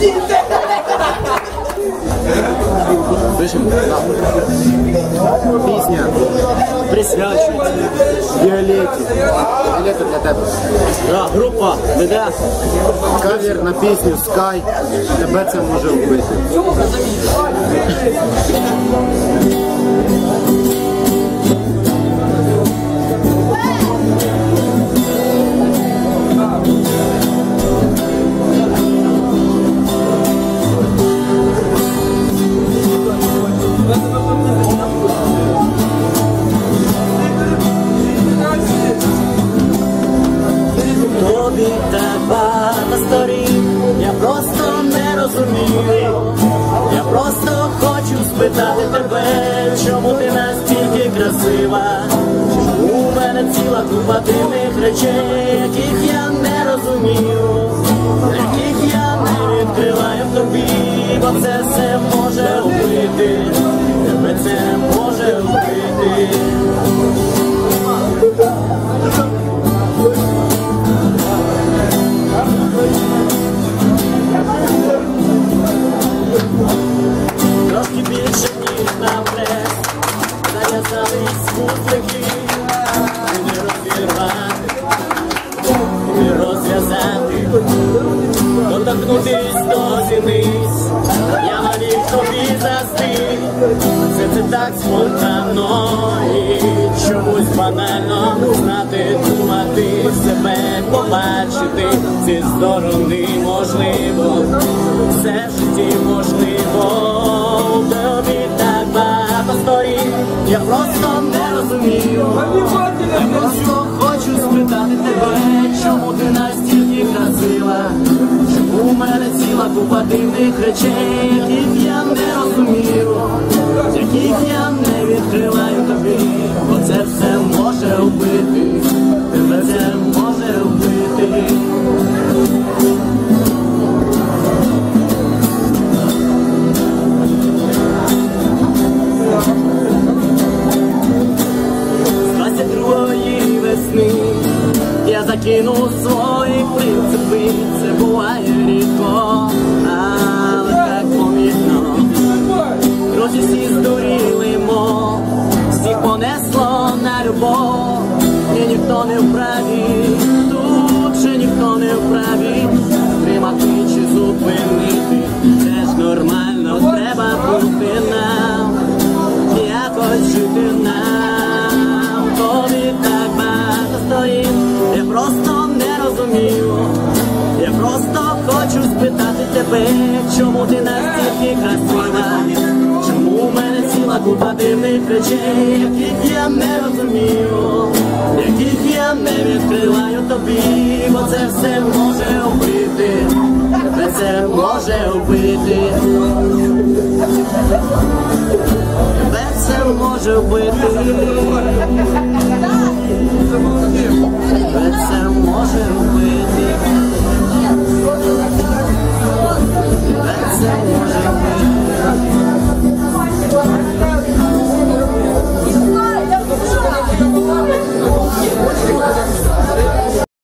діти! Пишемо. Пісня присвячується Віолеті. Віолета для тебе. Да, група веде. Кавір на пісню Sky. Тебе це може вбити. Так багато сторін, я просто не розумію. Я просто хочу спитати тебе, чому ти настільки красива. У мене ціла купа дивних речей, яких я не розумію, яких я не відкриваю в тобі, бо це все може вбити, тебе це може вбити. Доторкнутись, дозінись, я навік тобі застиг, все це так спонтанно. І чомусь банально знати, думати себе, побачити зі сторони можливо, все в житті можливо, тобі так багато сторін, я просто не розумію, я просто хочу спитати тебе, чому ти настільки мене подивних речей, яких я не розумію, я закинув свої принципи, це буває рідко, але так помітно. Друзі всі здуріли, мов, всіх понесло на любов, і ніхто не вправі, тебе, чому ти настільки красива, чому у мене ціла купа дивних речей, яких я не розумію, яких я не відкриваю тобі, бо це все може вбити, тебе це може вбити, тебе це може вбити, тебе це може вбити.